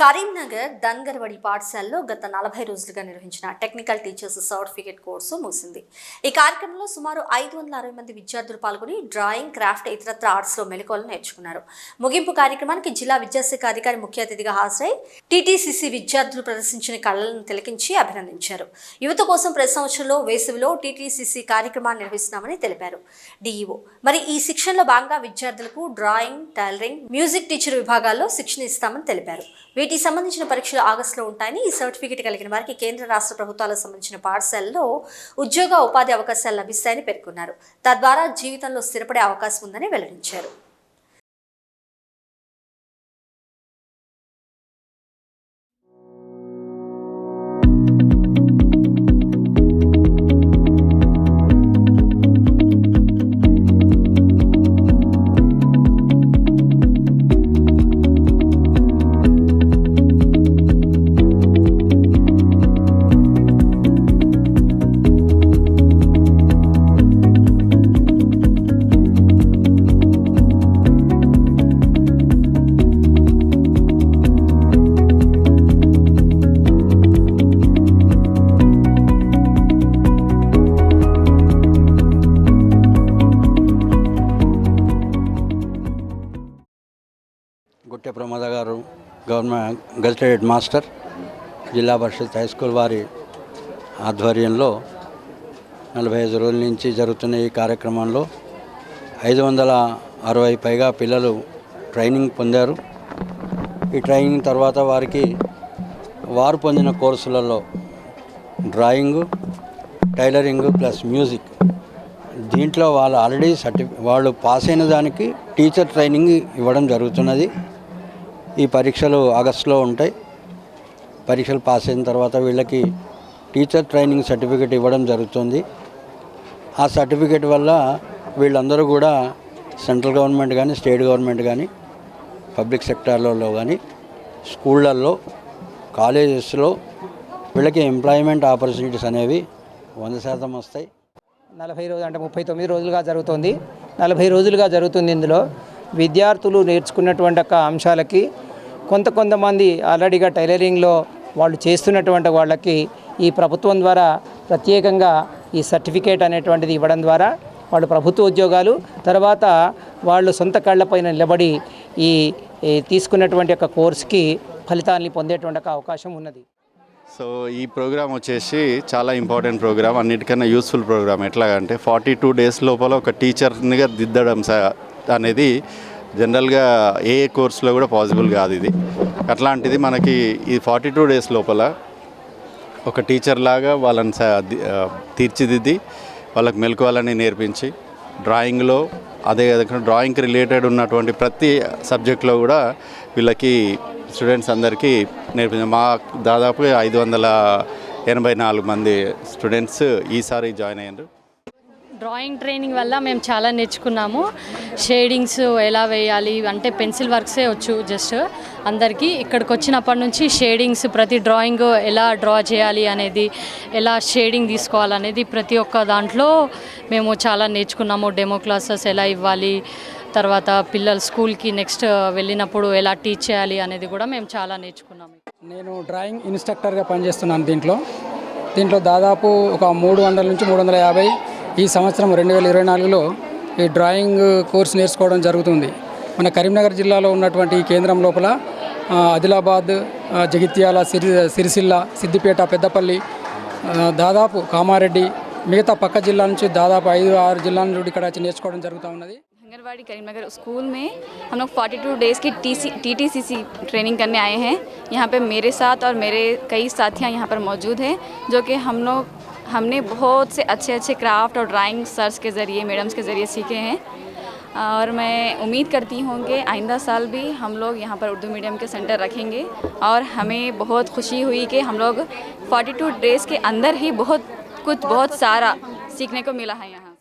కరీంనగర్ దన్గర్వడి పాఠశాలలో గత నలభై రోజులుగా నిర్వహించిన టెక్నికల్ టీచర్స్ సర్టిఫికేట్ కోర్సు ముగిసింది. ఈ కార్యక్రమంలో సుమారు ఐదు వందల అరవై మంది విద్యార్థులు పాల్గొని డ్రాయింగ్ క్రాఫ్ట్ ఇతరత్ర ఆర్ట్స్లో మెలకువలు నేర్చుకున్నారు. ముగింపు కార్యక్రమానికి జిల్లా విద్యాశాఖ అధికారి ముఖ్య అతిథిగా హాజరై టీటీసీసీ విద్యార్థులు ప్రదర్శించిన కళలను తిలకించి అభినందించారు. యువత కోసం ప్రతి సంవత్సరంలో వేసవిలో టీటీసీసీ కార్యక్రమాన్ని నిర్వహిస్తున్నామని తెలిపారు. డీఈఓ మరి ఈ శిక్షణలో భాగంగా విద్యార్థులకు డ్రాయింగ్ టైలరింగ్ మ్యూజిక్ టీచర్ విభాగాల్లో శిక్షణ ఇస్తామని తెలిపారు. వీటికి సంబంధించిన పరీక్షలు ఆగస్టులో ఉంటాయని ఈ సర్టిఫికేట్ కలిగిన వారికి కేంద్ర రాష్ట్ర ప్రభుత్వాలకు సంబంధించిన పాఠశాలలో ఉద్యోగ ఉపాధి అవకాశాలు లభిస్తాయని పేర్కొన్నారు. తద్వారా జీవితంలో స్థిరపడే అవకాశం ఉందని వెల్లడించారు. గుట్టె ప్రమోద గారు గవర్నమెంట్ గజిటెడ్ మాస్టర్ జిల్లా పరిషత్ హై స్కూల్ వారి ఆధ్వర్యంలో నలభై ఐదు రోజుల నుంచి జరుగుతున్న ఈ కార్యక్రమంలో ఐదు వందల అరవై పైగా పిల్లలు ట్రైనింగ్ పొందారు. ఈ ట్రైనింగ్ తర్వాత వారికి వారు పొందిన కోర్సులలో డ్రాయింగు టైలరింగ్ ప్లస్ మ్యూజిక్. దీంట్లో వాళ్ళు ఆల్రెడీ సర్టి వాళ్ళు పాస్ అయిన దానికి టీచర్ ట్రైనింగ్ ఇవ్వడం జరుగుతున్నది. ఈ పరీక్షలు ఆగస్టులో ఉంటాయి. పరీక్షలు పాస్ అయిన తర్వాత వీళ్ళకి టీచర్ ట్రైనింగ్ సర్టిఫికేట్ ఇవ్వడం జరుగుతుంది. ఆ సర్టిఫికేట్ వల్ల వీళ్ళందరూ కూడా సెంట్రల్ గవర్నమెంట్ కానీ స్టేట్ గవర్నమెంట్ కానీ పబ్లిక్ సెక్టార్లలో కానీ స్కూళ్ళల్లో కాలేజెస్లో వీళ్ళకి ఎంప్లాయ్మెంట్ ఆపర్చునిటీస్ అనేవి వంద శాతం వస్తాయి. నలభై రోజులు అంటే ముప్పై తొమ్మిది రోజులుగా జరుగుతుంది. నలభై రోజులుగా జరుగుతుంది ఇందులో. విద్యార్థులు నేర్చుకున్నటువంటి ఒక అంశాలకి కొంత కొంతమంది ఆల్రెడీగా టైలరింగ్లో వాళ్ళు చేస్తున్నటువంటి వాళ్ళకి ఈ ప్రభుత్వం ద్వారా ప్రత్యేకంగా ఈ సర్టిఫికేట్ అనేటువంటిది ఇవ్వడం ద్వారా వాళ్ళు ప్రభుత్వ ఉద్యోగాలు తర్వాత వాళ్ళు సొంత కళ్ళపైన నిలబడి ఈ తీసుకున్నటువంటి యొక్క కోర్సుకి ఫలితాన్ని పొందేటువంటి అవకాశం ఉన్నది. సో ఈ ప్రోగ్రామ్ వచ్చేసి చాలా ఇంపార్టెంట్ ప్రోగ్రామ్ అన్నిటికన్నా యూస్ఫుల్ ప్రోగ్రామ్. ఎట్లాగంటే ఫార్టీ టూ డేస్ లోపల ఒక టీచర్నిగా దిద్దడం స- అనేది జనరల్గా ఏ కోర్సులో కూడా పాసిబుల్ కాదు ఇది. అట్లాంటిది మనకి ఈ ఫార్టీ టూ డేస్ లోపల ఒక టీచర్ లాగా వాళ్ళని స- తీర్చిదిద్ది వాళ్ళకి మెలకువాలని నేర్పించి డ్రాయింగ్లో అదే విధంగా డ్రాయింగ్కి రిలేటెడ్ ఉన్నటువంటి ప్రతి సబ్జెక్ట్లో కూడా వీళ్ళకి స్టూడెంట్స్ అందరికీ నేర్పించాం మా దాదాపు ఐదు వందల ఎనభై నాలుగు మంది స్టూడెంట్స్ ఈసారి జాయిన్ అయ్యారు. డ్రాయింగ్ ట్రైనింగ్ వల్ల మేము చాలా నేర్చుకున్నాము. షేడింగ్స్ ఎలా వేయాలి? అంటే పెన్సిల్ వర్క్సే వచ్చు జస్ట్ అందరికీ. ఇక్కడికి వచ్చినప్పటి నుంచి షేడింగ్స్ ప్రతి డ్రాయింగ్ ఎలా డ్రా చేయాలి అనేది ఎలా షేడింగ్ తీసుకోవాలనేది ప్రతి ఒక్క దాంట్లో మేము చాలా నేర్చుకున్నాము. డెమో క్లాసెస్ ఎలా ఇవ్వాలి? తర్వాత పిల్లలు స్కూల్కి నెక్స్ట్ వెళ్ళినప్పుడు ఎలా టీచ్ చేయాలి అనేది కూడా మేము చాలా నేర్చుకున్నాము. నేను డ్రాయింగ్ ఇన్స్ట్రక్టర్గా పనిచేస్తున్నాను దీంట్లో. దీంట్లో దాదాపు ఒక మూడు వందల నుంచి మూడు వందల యాభై ఈ సంవత్సరం రెండు వేల ఇరవై నాలుగులో ఈ డ్రాయింగ్ కోర్స్ నేర్చుకోవడం జరుగుతుంది మన కరీంనగర్ జిల్లాలో ఉన్నటువంటి ఈ కేంద్రం లోపల ఆ, ఆదిలాబాద్ ఆ, జగిత్యాల సిరి సిరిసిల్ల సిద్దిపేట పెద్దపల్లి ఆ, దాదాపు కామారెడ్డి మిగతా పక్క జిల్లా నుంచి దాదాపు ఐదు ఆరు జిల్లాల నుండి ఇక్కడ వచ్చి నేర్చుకోవడం జరుగుతూ ఉన్నది हंगरवाड़ी करीमनगर स्कूल में हम लोग 42 डेज़ की टीसी टीटीसीसी ट्रेनिंग करने आए हैं यहाँ पे मेरे साथ और मेरे कई साथियाँ यहाँ पर मौजूद हैं जो कि हम लोग हमने बहुत से अच्छे अच्छे क्राफ्ट और ड्राइंग सर्स के ज़रिए मैडम्स के ज़रिए सीखे हैं। और मैं उम्मीद करती हूँ कि आइंदा साल भी हम लोग यहाँ पर उर्दू मीडियम के सेंटर रखेंगे। और हमें बहुत खुशी हुई कि हम लोग 42 डेज़ के अंदर ही बहुत, कुछ बहुत सारा सीखने को मिला है यहाँ।